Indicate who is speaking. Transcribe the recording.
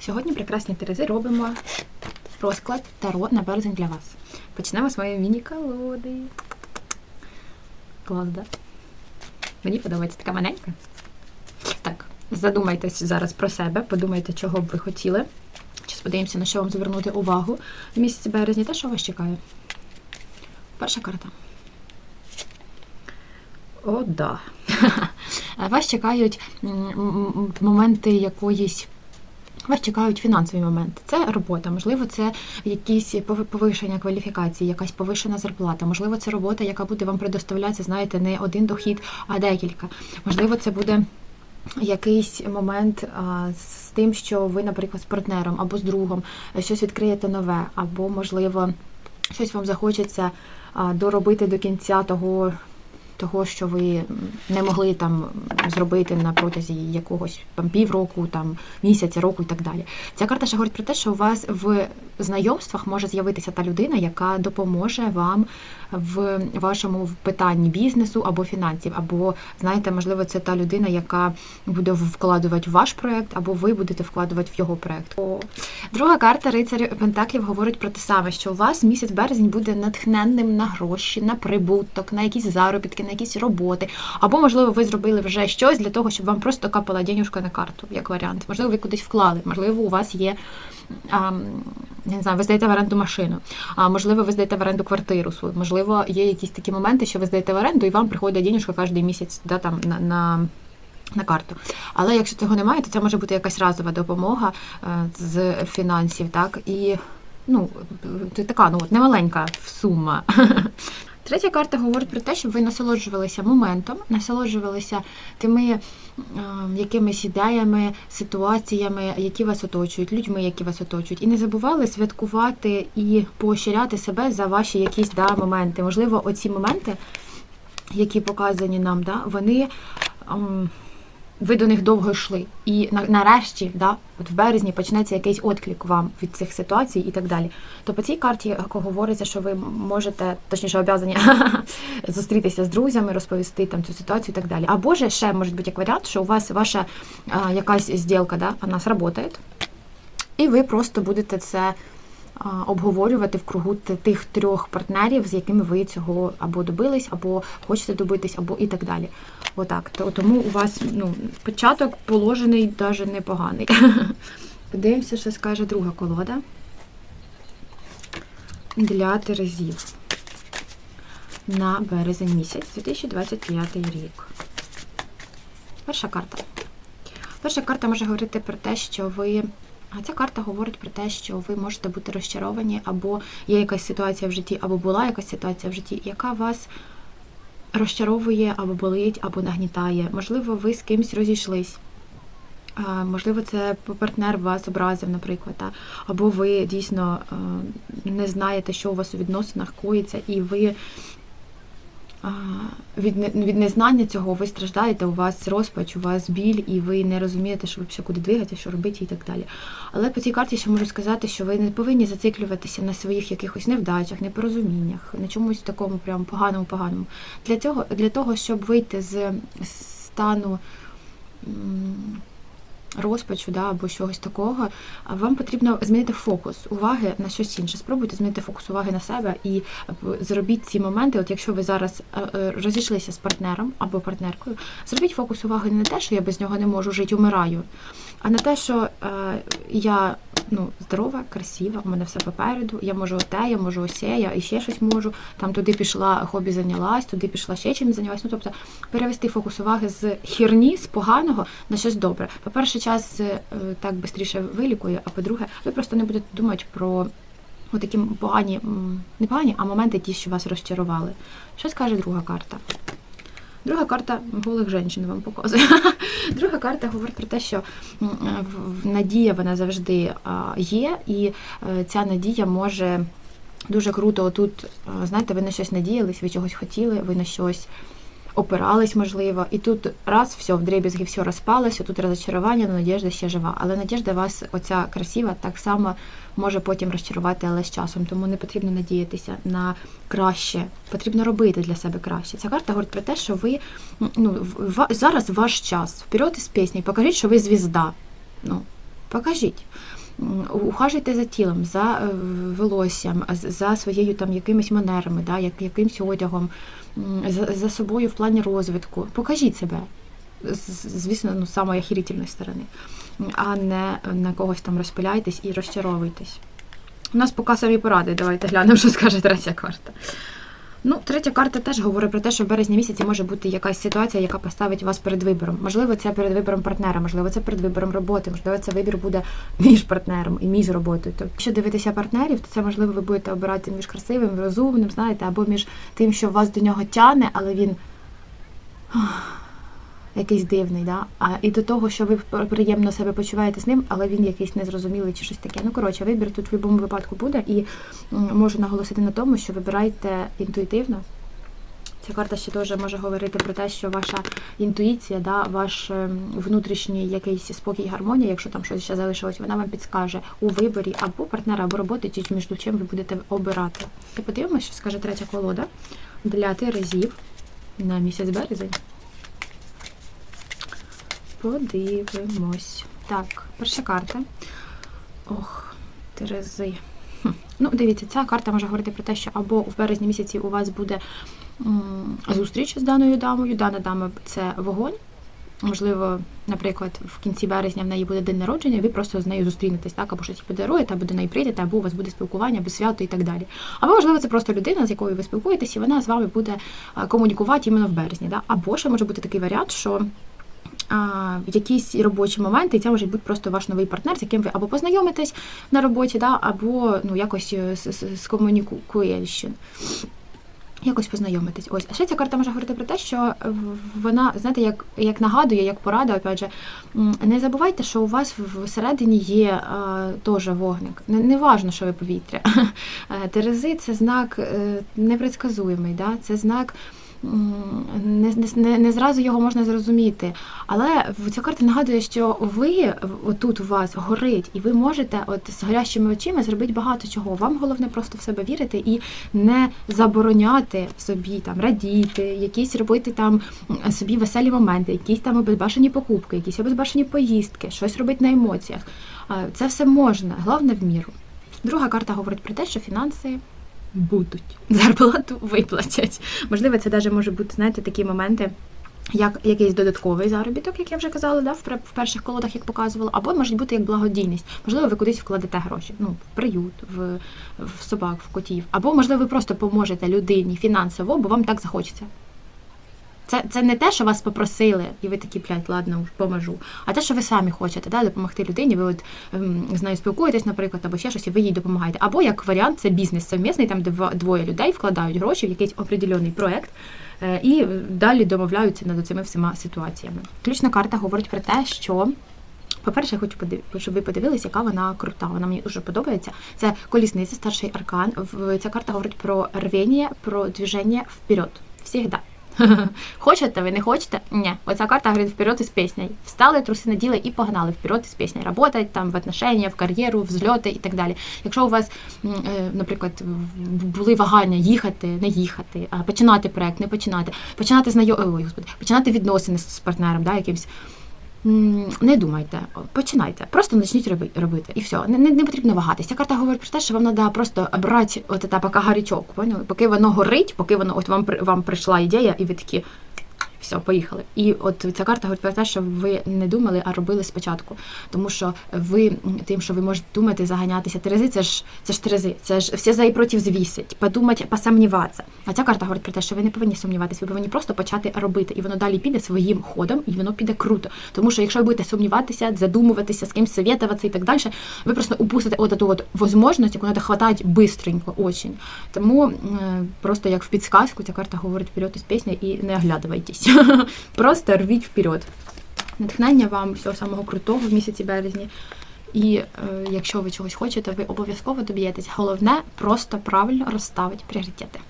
Speaker 1: Сьогодні прекрасні Терези робимо розклад Таро на березень для вас. Почнемо з моєї міні-колоди. Клас, да? Мені подобається така маленька. Так, задумайтесь зараз про себе, подумайте, чого б ви хотіли. Зараз подивимося, на що вам звернути увагу в місяці березні та що вас чекає. Перша карта. О, да. Вас чекають моменти якоїсь. Вас чекають фінансові моменти. Це робота, можливо, це якісь пови- повишення кваліфікації, якась повишена зарплата. Можливо, це робота, яка буде вам предоставлятися, знаєте, не один дохід, а декілька. Можливо, це буде якийсь момент а, з тим, що ви, наприклад, з партнером або з другом щось відкриєте нове, або, можливо, щось вам захочеться а, доробити до кінця того. Того, що ви не могли там зробити на протязі якогось там півроку, там місяця, року і так далі. Ця карта ще говорить про те, що у вас в знайомствах може з'явитися та людина, яка допоможе вам в вашому питанні бізнесу або фінансів, або знаєте, можливо, це та людина, яка буде вкладувати в ваш проект, або ви будете вкладувати в його проект. Друга карта рицарів Пентаклів говорить про те саме, що у вас місяць березень буде натхненним на гроші, на прибуток, на якісь заробітки, на якісь роботи. Або, можливо, ви зробили вже щось для того, щоб вам просто капала денюжка на карту, як варіант. Можливо, ви кудись вклали, можливо, у вас є. А, не знаю, ви здаєте в оренду машину, а можливо, ви здаєте в оренду квартиру свою. Можливо, є якісь такі моменти, що ви здаєте в оренду, і вам приходить денежка кожен місяць да, там, на, на, на карту. Але якщо цього немає, то це може бути якась разова допомога е, з фінансів, так? І ну, це така ну, от, немаленька сума. Третя карта говорить про те, щоб ви насолоджувалися моментом, насолоджувалися тими е, якимись ідеями, ситуаціями, які вас оточують, людьми, які вас оточують, і не забували святкувати і поощряти себе за ваші якісь да, моменти. Можливо, оці моменти, які показані нам, да, вони. Ви до них довго йшли. І на- нарешті, да, от в березні почнеться якийсь отклик вам від цих ситуацій і так далі. То по цій карті е, говориться, що ви можете, точніше, обязані зустрітися з друзями, розповісти там цю ситуацію і так далі. Або же ще може бути як варіант, що у вас ваша а, якась зділка, да, вона сработає, і ви просто будете це обговорювати в кругу тих трьох партнерів, з якими ви цього або добились, або хочете добитись, або і так далі. Отак. Тому у вас ну, початок положений навіть непоганий. Подивимося, що скаже друга колода для Терезів на березень місяць 2025 рік. Перша карта. Перша карта може говорити про те, що ви. А ця карта говорить про те, що ви можете бути розчаровані, або є якась ситуація в житті, або була якась ситуація в житті, яка вас розчаровує, або болить, або нагнітає. Можливо, ви з кимсь розійшлись. Можливо, це партнер вас образив, наприклад, або ви дійсно е, не знаєте, що у вас у відносинах коїться, і ви від, від незнання цього ви страждаєте, у вас розпач, у вас біль, і ви не розумієте, що ви куди двигати, що робити і так далі. Але по цій карті ще можу сказати, що ви не повинні зациклюватися на своїх якихось невдачах, непорозуміннях, на чомусь такому прям поганому, поганому. Для цього, для того, щоб вийти з стану. Розпачу да, або чогось такого, вам потрібно змінити фокус уваги на щось інше. Спробуйте змінити фокус уваги на себе і е, зробіть ці моменти. От якщо ви зараз е, е, розійшлися з партнером або партнеркою, зробіть фокус уваги не на те, що я без нього не можу жити, умираю, а на те, що я ну, здорова, красива, у мене все попереду, я можу те, я можу осе, я і ще щось можу. Там туди пішла, хобі зайнялась, туди пішла ще чим зайнялась. Ну, тобто перевести фокус уваги з хірні, з поганого на щось добре. По-перше, час е, так швидше вилікує, а по-друге, ви просто не будете думати про такі погані, не погані, а моменти ті, що вас розчарували. Що скаже друга карта? Друга карта голих жінок вам показує. Друга карта говорить про те, що е, надія вона завжди є, і е, ця надія може дуже круто отут, е, знаєте, ви на щось надіялись, ви чогось хотіли, ви на щось опирались, можливо, і тут раз, все, в дребізги все розпалося, тут розчарування, але надіжда ще жива. Але надіжда вас, оця красива, так само може потім розчарувати, але з часом. Тому не потрібно надіятися на краще, потрібно робити для себе краще. Ця карта говорить про те, що ви ну, в- зараз ваш час. Вперед із пісні, покажіть, що ви звізда. Ну, Покажіть. Ухажуйте за тілом, за е, волоссям, за своєю там якимись манерами, да, як, якимсь одягом, за, за собою в плані розвитку. Покажіть себе. Звісно, ну, з самої охерительної сторони, а не на когось там розпиляйтесь і розчаровуйтесь. У нас поки самі поради. Давайте глянемо, що скаже третя карта. Ну, третя карта теж говорить про те, що в березні місяці може бути якась ситуація, яка поставить вас перед вибором. Можливо, це перед вибором партнера, можливо, це перед вибором роботи, можливо, це вибір буде між партнером і між роботою. Тобто, якщо дивитися партнерів, то це можливо ви будете обирати між красивим, розумним, знаєте, або між тим, що вас до нього тяне, але він якийсь дивний, да? а і до того, що ви приємно себе почуваєте з ним, але він якийсь незрозумілий чи щось таке. Ну коротше, вибір тут в будь-якому випадку буде, і можу наголосити на тому, що вибирайте інтуїтивно. Ця карта ще теж може говорити про те, що ваша інтуїція, да, ваш ем, внутрішній якийсь спокій, гармонія, якщо там щось ще залишилось, вона вам підскаже у виборі або партнера, або роботи, чи між чим ви будете обирати. І подивимося, що скаже третя колода для терезів на місяць березень. Подивимось. Так, перша карта. Ох, Терези. Ну, дивіться, ця карта може говорити про те, що або в березні місяці у вас буде зустріч з даною дамою. Дана дама це вогонь. Можливо, наприклад, в кінці березня в неї буде день народження, і ви просто з нею зустрінетесь, так, або щось подаруєте, або до неї прийдете, або у вас буде спілкування, або свято і так далі. Або, можливо, це просто людина, з якою ви спілкуєтесь, і вона з вами буде комунікувати іменно в березні. Да? Або ще може бути такий варіант, що якісь робочі моменти, і це може бути просто ваш новий партнер, з яким ви або познайомитесь на роботі, да, або ну, якось е, с- с- скомунікує ще. Якось познайомитись. Ось. А ще ця карта може говорити про те, що вона, знаєте, як, як нагадує, як порада, опять же, не забувайте, що у вас всередині є е, теж вогник. Не, не важно, що ви повітря. Е, Терези це знак непредсказуємий, да? це знак. Не, не, не зразу його можна зрозуміти. Але ця карта нагадує, що ви отут у вас горить, і ви можете от з горящими очима зробити багато чого. Вам головне просто в себе вірити і не забороняти собі там радіти, якісь робити там собі веселі моменти, якісь там обезбашені покупки, якісь обезбашені поїздки, щось робити на емоціях. Це все можна, головне в міру. Друга карта говорить про те, що фінанси будуть. Зарплату виплатять. Можливо, це навіть може бути, знаєте, такі моменти. Як якийсь додатковий заробіток, як я вже казала, да, в, перших колодах, як показувала, або може бути як благодійність. Можливо, ви кудись вкладете гроші, ну, в приют, в, в собак, в котів. Або, можливо, ви просто поможете людині фінансово, бо вам так захочеться. Це, це не те, що вас попросили, і ви такі, блядь, ладно, поможу. А те, що ви самі хочете да, допомогти людині, ви от ем, з нею спілкуєтесь, наприклад, або ще щось, і ви їй допомагаєте. Або як варіант, це бізнес совмісний, там де двоє людей вкладають гроші в якийсь определений проект. е, І далі домовляються над цими всіма ситуаціями. Ключна карта говорить про те, що по-перше, я хочу щоб ви подивилися, яка вона крута. Вона мені дуже подобається. Це колісниця, старший аркан. Ця карта говорить про рвіння, про движення вперед. Всігда. Хочете, ви не хочете? Ні. Оця карта говорить вперед із піснею. Встали, труси наділи і погнали вперед із піснею. Работать там в отношення, в кар'єру, взльоти і так далі. Якщо у вас, е, наприклад, були вагання їхати, не їхати, починати проект, не починати, починати знайом... Ой, господи, починати відносини з партнером, да, якимсь. Не думайте, починайте, просто почніть роби- робити, і все. Не, не, не потрібно вагатися. Карта говорить про те, що вам треба просто брати от це поки гарячок, поняли? Поки воно горить, поки воно от вам вам прийшла ідея, і ви такі. Все, поїхали. І от ця карта говорить про те, що ви не думали, а робили спочатку. Тому що ви тим, що ви можете думати, заганятися. Терези, це ж це ж терези, це ж всі за і проти звісить, подумати, посумніватися. А ця карта говорить про те, що ви не повинні сумніватися, ви повинні просто почати робити, і воно далі піде своїм ходом, і воно піде круто. Тому що якщо ви будете сумніватися, задумуватися, з кимось совєтуватися і так далі, ви просто упустите от ту от можливість, яку треба хватати бистренько, очень. Тому просто як в підсказку ця карта говорить вперед із пісні і не оглядувайтесь. Просто рвіть вперед. Натхнення вам всього самого крутого в місяці березні. І е, якщо ви чогось хочете, ви обов'язково доб'єтесь. Головне просто правильно розставити пріоритети.